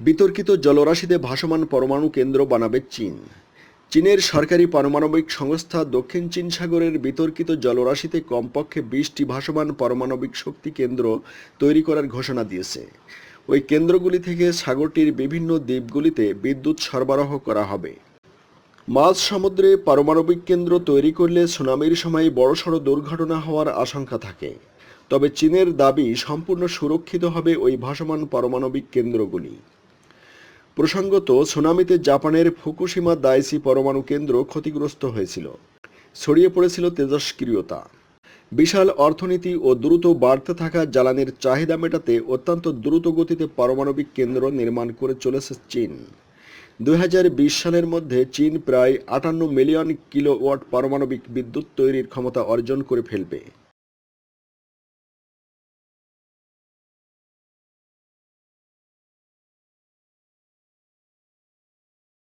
বিতর্কিত জলরাশিতে ভাসমান পরমাণু কেন্দ্র বানাবে চীন। চীনের সরকারি পারমাণবিক সংস্থা দক্ষিণ চীন সাগরের বিতর্কিত জলরাশিতে কমপক্ষে বিশটি ভাসমান পারমাণবিক শক্তি কেন্দ্র তৈরি করার ঘোষণা দিয়েছে। ওই কেন্দ্রগুলি থেকে সাগরটির বিভিন্ন দ্বীপগুলিতে বিদ্যুৎ সরবরাহ করা হবে। মাঝ সমুদ্রে পারমাণবিক কেন্দ্র তৈরি করলে সুনামির সময় বড়সড় দুর্ঘটনা হওয়ার আশঙ্কা থাকে। তবে চীনের দাবি সম্পূর্ণ সুরক্ষিত হবে ওই ভাসমান পারমাণবিক কেন্দ্রগুলি। প্রসঙ্গত, সুনামিতে জাপানের ফুকুশিমা দাইসি পরমাণু কেন্দ্র ক্ষতিগ্রস্ত হয়েছিল। ছড়িয়ে পড়েছিল তেজস্ক্রিয়তা। বিশাল অর্থনীতি ও দ্রুত বাড়তে থাকা জ্বালানির চাহিদা মেটাতে অত্যন্ত দ্রুত গতিতে পারমাণবিক কেন্দ্র নির্মাণ করে চলেছে চীন। দু হাজার বিশ সালের মধ্যে চীন প্রায় আটান্ন মিলিয়ন কিলোওয়াট পারমাণবিক বিদ্যুৎ তৈরির ক্ষমতা অর্জন করে ফেলবে।